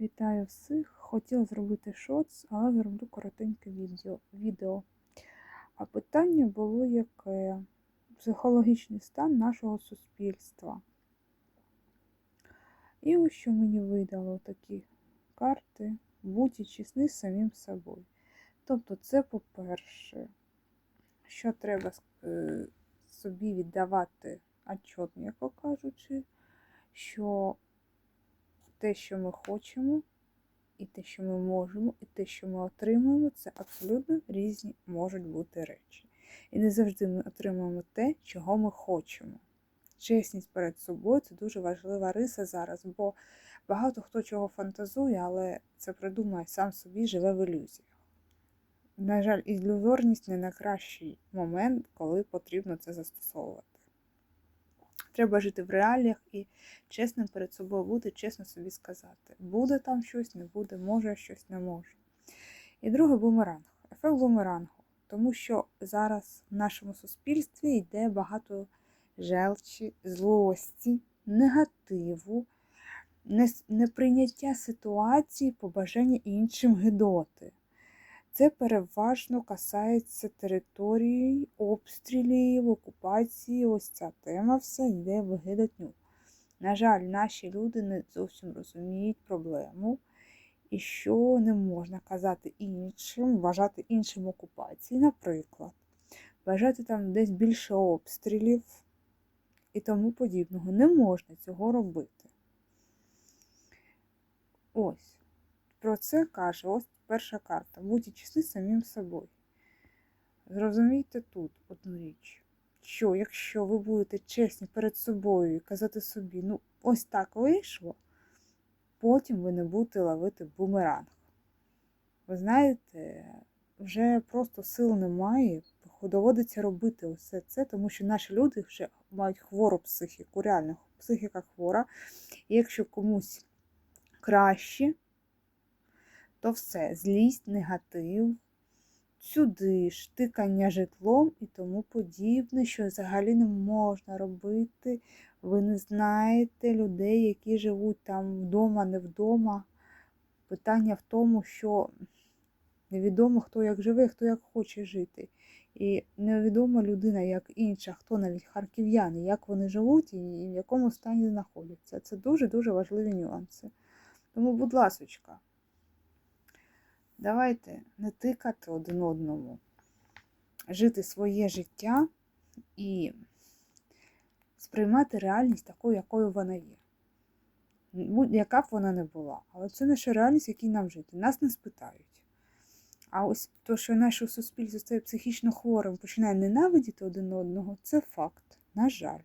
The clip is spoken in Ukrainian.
Вітаю всіх! Хотіла зробити шоц, але зроблю коротеньке відео. А питання було яке? Психологічний стан нашого суспільства. І ось що мені видало такі карти, будьте чесні самим собою. Тобто, це, по-перше, що треба е, собі віддавати отчет, м'яко кажучи, що те, що ми хочемо, і те, що ми можемо, і те, що ми отримуємо, це абсолютно різні можуть бути речі. І не завжди ми отримуємо те, чого ми хочемо. Чесність перед собою це дуже важлива риса зараз, бо багато хто чого фантазує, але це придумає сам собі живе в ілюзіях. На жаль, ілюзорність не найкращий момент, коли потрібно це застосовувати. Треба жити в реаліях і чесним перед собою бути, чесно собі сказати. Буде там щось, не буде, може щось не може. І друге бумеранг. Ефект бумерангу. Тому що зараз в нашому суспільстві йде багато желчі, злості, негативу, неприйняття ситуації, побажання іншим гидоти. Це переважно касається території, обстрілів, окупації. Ось ця тема все йде в гидотню. На жаль, наші люди не зовсім розуміють проблему, і що не можна казати іншим, вважати іншим окупації, наприклад, вважати там десь більше обстрілів і тому подібного. Не можна цього робити. Ось. Про це каже ось перша карта. Будьте чесні самим собою. Зрозумійте тут одну річ, що якщо ви будете чесні перед собою і казати собі, ну, ось так вийшло, потім ви не будете ловити бумеранг. Ви знаєте, вже просто сил немає, доводиться робити усе це, тому що наші люди вже мають хвору психіку, реально психіка хвора. І якщо комусь краще, то все, злість, негатив, сюди ж, тикання житлом і тому подібне, що взагалі не можна робити. Ви не знаєте людей, які живуть там вдома, не вдома. Питання в тому, що невідомо, хто як живе, хто як хоче жити. І невідома людина, як інша, хто навіть харків'яни, як вони живуть і в якому стані знаходяться. Це дуже-дуже важливі нюанси. Тому, будь ласочка. Давайте не тикати один одному, жити своє життя і сприймати реальність такою, якою вона є. Яка б вона не була. Але це наша реальність, в якій нам жити. Нас не спитають. А ось то, що наше суспільство стає психічно хворим, починає ненавидіти один одного, це факт. На жаль.